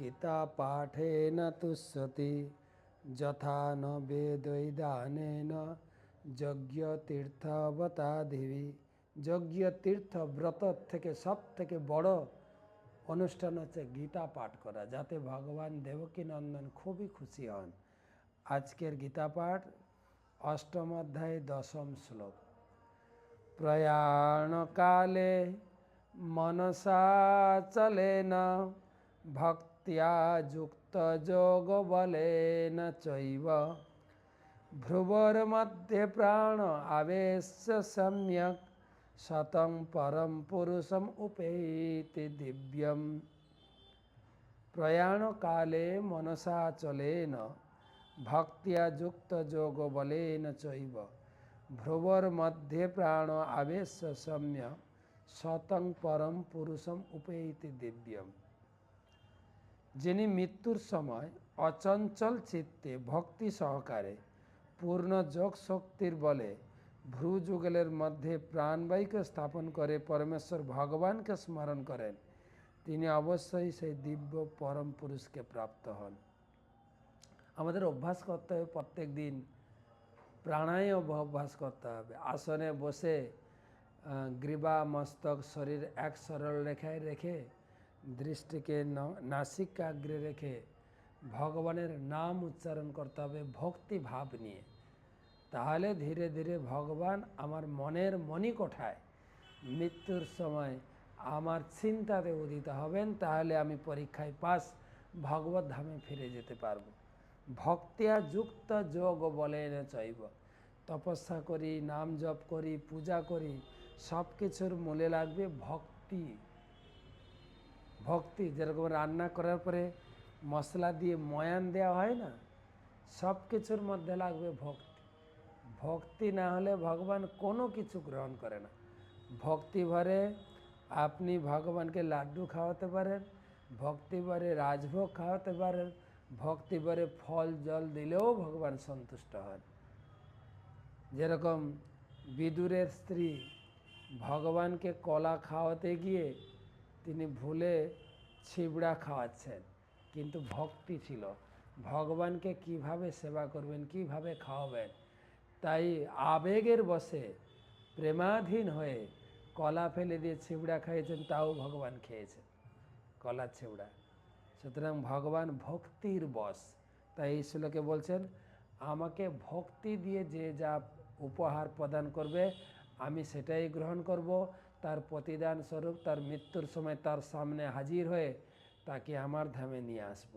গীতা পাঠেন তুষ্যতি যথা ন বেদৈদানেন যজ্ঞ তীর্থবতাদিবি যজ্ঞ তীর্থ ব্রত থেকে সব থেকে বড় অনুষ্ঠান হচ্ছে গীতা পাঠ করা, যাতে ভগবান দেবকী নন্দন খুবই খুশি হন। আজকের গীতা পাঠ অষ্টম অধ্যায় দশম শ্লোক। প্রয়াণকালে মনসা চলেন, ভক্তিয়া যুক্ত যোগ বলেন চৈব। ভ্রুবর মধ্যে প্রাণ আবেশ সম্যক, শতং পরম পুরুষম উপেতি দিব্যম। প্রয়াণকালে মনসা চলেন, ভক্তিয়া যুক্ত যোগ বলেন চৈব। ভ্রুবর মধ্যে প্রাণ আবেশ সম্য শতং পরম পুরুষম উপেতি দিব্যম যিনি মৃত্যুর সময় অচঞ্চল চিত্তে ভক্তি সহকারে পূর্ণ যোগ শক্তির বলে ভ্রু যুগলের মধ্যে প্রাণবায়ুকে স্থাপন করে পরমেশ্বর ভগবানকে স্মরণ করেন তিনি অবশ্যই সেই দিব্য পরম পুরুষকে প্রাপ্ত হন আমাদের অভ্যাস করতে হবে প্রত্যেক দিন প্রাণায়াম অভ্যাস করতে হবে আসনে বসে গ্রীবা মস্তক শরীর এক সরল রেখায় রেখে দৃষ্টিকে নাসিকাগ্রে রেখে ভগবানের নাম উচ্চারণ করতে হবে ভক্তি ভাব নিয়ে। তাহলে ধীরে ধীরে ভগবান আমার মনের মণিকোঠায়। মৃত্যুর সময় আমার চিন্তাতে উদিত হবেন, তাহলে আমি পরীক্ষায় পাস ভগবত ধামে ফিরে যেতে পারব। ভক্তিয়া যুক্ত যোগ বলেন চাইব তপস্যা করি, নাম জপ করি, পূজা করি সব কিছুর মূলে লাগবে ভক্তি। ভক্তি, যেরকম রান্না করার পরে মশলা দিয়ে ময়ান দেওয়া হয় না, সব কিছুর মধ্যে লাগবে ভক্তি। ভক্তি না হলে ভগবান কোনো কিছু গ্রহণ করে না। ভক্তি ভরে আপনি ভগবানকে লাড্ডু খাওয়াতে পারেন, ভক্তি ভরে রাজভোগ খাওয়াতে পারেন, ভক্তি ভরে ফল, জল দিলেও ভগবান সন্তুষ্ট হন। যেরকম বিদুরের স্ত্রী ভগবানকে কলা খাওয়াতে গিয়ে তিনি ভুলে ছিবড়া খাওয়াচ্ছেন। কিন্তু ভক্তি ছিল। ভগবানকে কীভাবে সেবা করবেন, কীভাবে খাওয়াবেন? তাই আবেগের বসে প্রেমাধীন হয়ে কলা ফেলে দিয়ে ছিবড়া খাইয়েছেন, তাও ভগবান খেয়েছেন। কলা ছিবড়া। সুতরাং ভগবান ভক্তির বশ তাই এই শ্লোকে বলছেন, আমাকে ভক্তি দিয়ে যে যা উপহার প্রদান করবে আমি সেটাই গ্রহণ করব। তার প্রতিদান স্বরূপ, তার মৃত্যুর সময় তার সামনে হাজির হয়ে তাকে আমার ধামে নিয়ে আসব।